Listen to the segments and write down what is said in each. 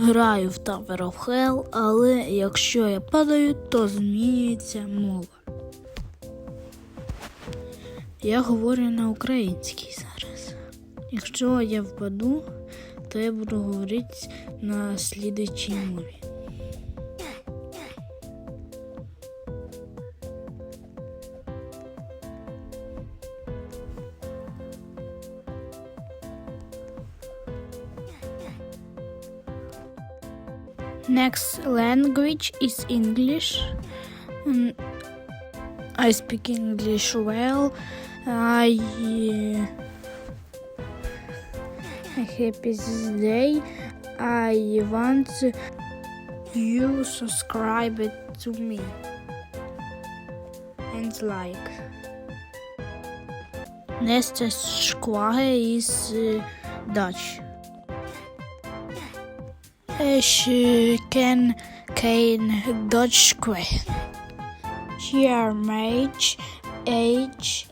Граю в Tower of Hell, але якщо я падаю, то змінюється мова. Я говорю на українській зараз. Якщо я впаду, то я буду говорити на слідчій мові. Next language is English. Mm, I speak English well. I uh, happy this day. I want you subscribe to me and like. Nästa sprache is uh, Dutch. Ich ken kein Deutsch sprechen. Hier mage, age,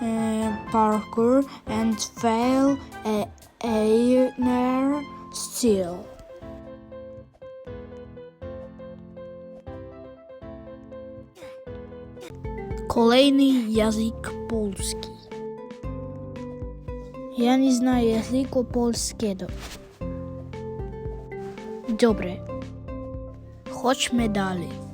uh, parkour and fail a einer still. Kolejny język polski. Ja nie znam języka polskiego. Добре. Chodźmy dalej.